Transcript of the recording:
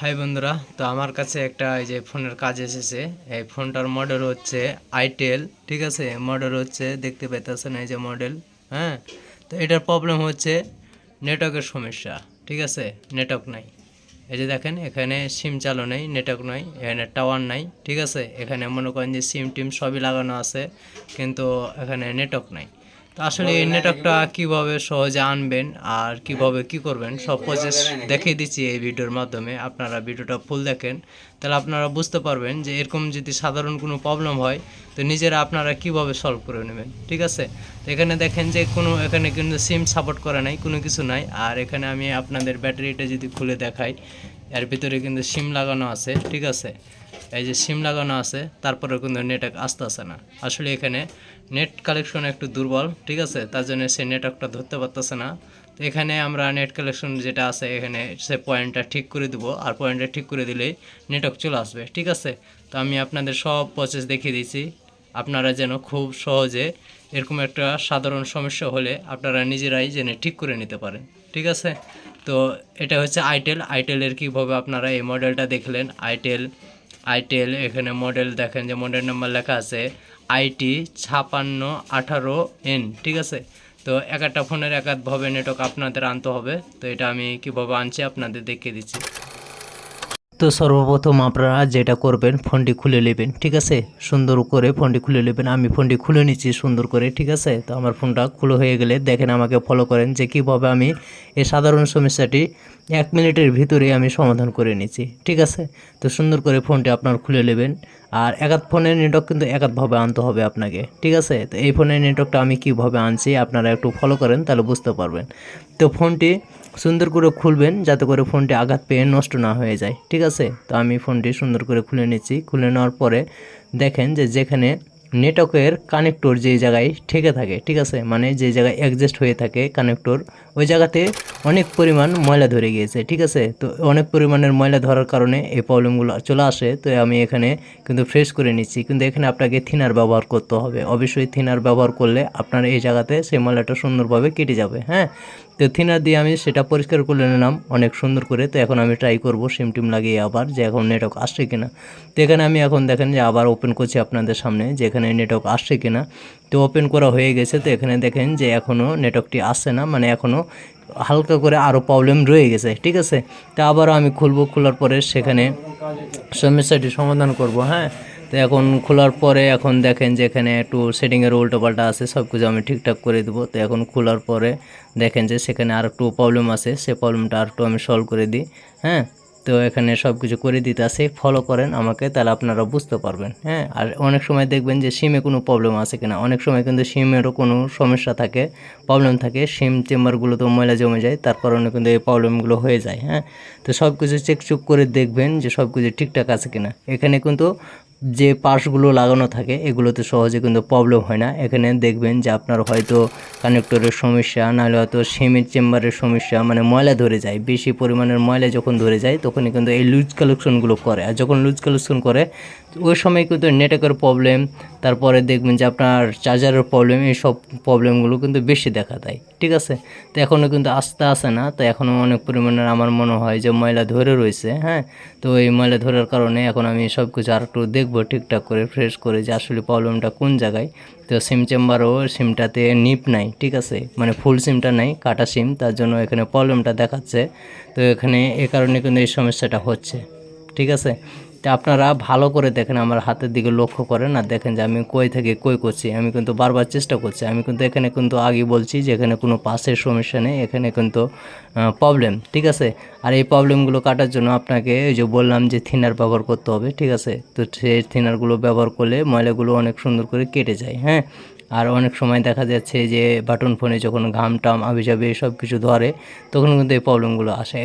High বন্ধুরা, তো আমার কাছে একটা এই যে ফোনের কাজ এসেছে। এই ফোনটার মডেল হচ্ছে আইটেল ঠিক আছে? মডেল হচ্ছে, দেখতে পাইতেছেন এই যে মডেল হ্যাঁ? তো এটার প্রবলেম হচ্ছে নেটওয়ার্কের সমস্যা, ঠিক আছে? নেটওয়ার্ক নাই। এই যে দেখেন, এখানে সিম চালু নেই নেটওয়ার্ক নাই, এখানে টাওয়ার নাই, ঠিক আছে? এখানে মনে করেন যে সিম টিম সবই লাগানো আছে, কিন্তু এখানে নেটওয়ার্ক নাই। আসলে এই নেটওয়ার্কটা কীভাবে সহজে আনবেন আর কীভাবে কি করবেন, সব প্রসেস দেখিয়ে দিচ্ছি এই ভিডিওর মাধ্যমে। আপনারা ভিডিওটা ফুল দেখেন, তাহলে আপনারা বুঝতে পারবেন যে এরকম যদি সাধারণ কোনো প্রবলেম হয়, তো নিজেরা আপনারা কীভাবে সলভ করে নেবেন, ঠিক আছে? তো এখানে দেখেন যে কোনো, এখানে কিন্তু সিম সাপোর্ট করে নাই, কোনো কিছু নাই। আর এখানে আমি আপনাদের ব্যাটারিটা যদি খুলে দেখাই, এর ভিতরে কিন্তু সিম লাগানো আছে, ঠিক আছে? এই যে সিম লাগানো আছে তারপরে কিন্তু নেটওয়ার্ক আসতে আসে না। আসলে এখানে নেট কালেকশন একটু দুর্বল, ঠিক আছে? তার জন্য সে নেটওয়ার্কটা ধরতে পারতেছে না। তো এখানে আমরা নেট কালেকশন যেটা আছে, এখানে সে পয়েন্টটা ঠিক করে দেবো। আর পয়েন্টটা ঠিক করে দিলেই নেটওয়ার্ক চলে আসবে, ঠিক আছে? তো আমি আপনাদের সব প্রসেস দেখিয়ে দিয়েছি। আপনারা যেন খুব সহজে এরকম একটা সাধারণ সমস্যা হলে আপনারা নিজেরাই জেনে ঠিক করে নিতে পারেন, ঠিক আছে? তো এটা হচ্ছে আইটেল আইটেলের কীভাবে আপনারা এই মডেলটা দেখলেন? আইটেল আইটেল এখানে মডেল দেখেন যে মডেল নাম্বার লেখা আছে আইটি ছাপান্ন আঠারো এন ঠিক আছে? তো এক একটা ফোনের এক একভাবে নেটওয়ার্ক আপনাদের আনতে হবে। তো এটা আমি কীভাবে আনছি আপনাদের দেখিয়ে দিচ্ছি। তো সর্বপ্রথম আপনারা যেটা করবেন, ফোনটি খুলে নেবেন, ঠিক আছে? সুন্দর করে ফোনটি খুলে নেবেন। আমি ফোনটি খুলে নিচ্ছি সুন্দর করে, ঠিক আছে? তো আমার ফোনটা খুলে হয়ে গেলে দেখেন আমাকে ফলো করেন যে কীভাবে আমি এই সাধারণ সমস্যাটি এক মিনিটের ভিতরে আমি সমাধান করে নিচ্ছি, ঠিক আছে? তো সুন্দর করে ফোনটি আপনার খুলে নেবেন। আর একাত ফোনের নেটওয়ার্ক কিন্তু একাতভাবে আনতে হবে আপনাকে, ঠিক আছে? তো এই ফোনের নেটওয়ার্কটা আমি কীভাবে আনছি আপনারা একটু ফলো করেন, তাহলে বুঝতে পারবেন। তো ফোনটি সুন্দর করে খুলবেন, যাতে করে ফোনটি আঘাত পেয়ে নষ্ট না হয়ে যায়, ঠিক আছে? তো আমি ফোনটি সুন্দর করে খুলে নিচ্ছি। খুলে নেওয়ার পরে দেখেন যে যেখানে নেটওয়ার্কের কানেক্টর যে জায়গায় ঠেকে থাকে, ঠিক আছে? মানে যে জায়গায় অ্যাডজাস্ট হয়ে থাকে কানেক্টর ওই জায়গাতে অনেক পরিমাণ ময়লা ধরে গিয়েছে, ঠিক আছে? তো অনেক পরিমাণের ময়লা ধরার কারণে এই প্রবলেমগুলো চলে আসে। তো আমি এখানে কিন্তু ফ্রেশ করে নিচ্ছি। কিন্তু এখানে আপনাকে থিনার ব্যবহার করতে হবে। অবশ্যই থিনার ব্যবহার করলে আপনার এই জায়গাতে সেই ময়লাটা সুন্দরভাবে কেটে যাবে হ্যাঁ? তো থিনার দিয়ে আমি সেটা পরিষ্কার করে নিলাম অনেক সুন্দর করে। তো এখন আমি ট্রাই করব সিম টিম লাগিয়ে আবার যে এখন নেটওয়ার্ক আসছে কিনা। তো এখানে আমি এখন দেখেন যে আবার ওপেন করছি আপনাদের সামনে যে এখানে নেটওয়ার্ক আসছে কিনা। তো ওপেন করা হয়ে গেছে, তো এখানে দেখেন যে এখনও নেটওয়ার্কটি আসছে না মানে এখনও হালকা করে আরও প্রবলেম রয়ে গেছে, ঠিক আছে? তো আবারও আমি খুলবো, খোলার পরে সেখানে সমস্যাটি সমাধান করব হ্যাঁ? তো এখন খোলার পরে এখন দেখেন যে এখানে একটু সেটিংয়ের উল্টোপাল্টা আছে সব কিছু আমি ঠিকঠাক করে দেবো। তো এখন খোলার পরে দেখেন যে সেখানে আর একটু প্রবলেম আছে, সে প্রবলেমটা আর একটু আমি সলভ করে দিই হ্যাঁ? তো এখানে সব কিছু করে দিতে আছে ফলো করেন আমাকে, তাহলে আপনারা বুঝতে পারবেন হ্যাঁ? আর অনেক সময় দেখবেন যে সিমে কোনো প্রবলেম আছে কিনা। অনেক সময় কিন্তু সিমেরও কোনো সমস্যা থাকে প্রবলেম থাকে। সিম চেম্বারগুলো তো ময়লা জমে যায়, তার কারণে কিন্তু এই প্রবলেমগুলো হয়ে যায় হ্যাঁ? তো সব কিছু চেকচুক করে দেখবেন যে সব কিছু ঠিকঠাক আছে কিনা। এখানে কিন্তু যে পার্টসগুলো লাগানো থাকে, এগুলোতে সহজে কিন্তু প্রবলেম হয় না। এখানে দেখবেন যে আপনার হয়তো কানেক্টরের সমস্যা, নাহলে হয়তো সিমের চেম্বারের সমস্যা মানে ময়লা ধরে যায়। বেশি পরিমাণের ময়লা যখন ধরে যায়, তখনই কিন্তু এই লুজ কালেকশনগুলো করে। আর যখন লুজ কালেকশন করে ওই সময় কিন্তু নেটওয়ার্কের প্রবলেম তারপরে দেখবেন যে আপনার চার্জারের প্রবলেম এই সব প্রবলেমগুলো কিন্তু বেশি দেখা দেয়। ঠিক আছে? তো এখনও কিন্তু আস্তে আসে না। তো এখনও অনেক পরিমাণের আমার মনে হয় যে ময়লা ধরে রয়েছে হ্যাঁ? তো এই ময়লা ধরার কারণে এখন আমি সব কিছু আর একটু দেখব ঠিকঠাক করে ফ্রেশ করে যে আসলে প্রবলেমটা কোন জায়গায়। তো সিম চেম্বারও সিমটাতে নিপ নাই, ঠিক আছে? মানে ফুল সিমটা নাই, কাটা সিম তার জন্য এখানে প্রবলেমটা দেখাচ্ছে। তো এখানে এ কারণে কিন্তু এই সমস্যাটা হচ্ছে, ঠিক আছে? তো আপনারা ভালো করে দেখেন, আমার হাতের দিকে লক্ষ্য করেন আর দেখেন যে আমি কই থেকে কই করছি। আমি কিন্তু বারবার চেষ্টা করছি। আমি কিন্তু এখানে কিন্তু আগে বলছি যে এখানে কোনো পাশের সমস্যা নেই, এখানে কিন্তু প্রবলেম ঠিক আছে? আর এই প্রবলেমগুলো কাটার জন্য আপনাকে ওই যে বললাম যে থিনার ব্যবহার করতে হবে, ঠিক আছে? তো সেই থিনারগুলো ব্যবহার করলে ময়লাগুলো অনেক সুন্দর করে কেটে যায় হ্যাঁ? আর অনেক সময় দেখা যাচ্ছে যে বাটন ফোনে যখন ঘাম টাম আবি যাবে সব কিছু ধরে, তখন কিন্তু এই প্রবলেমগুলো আসে।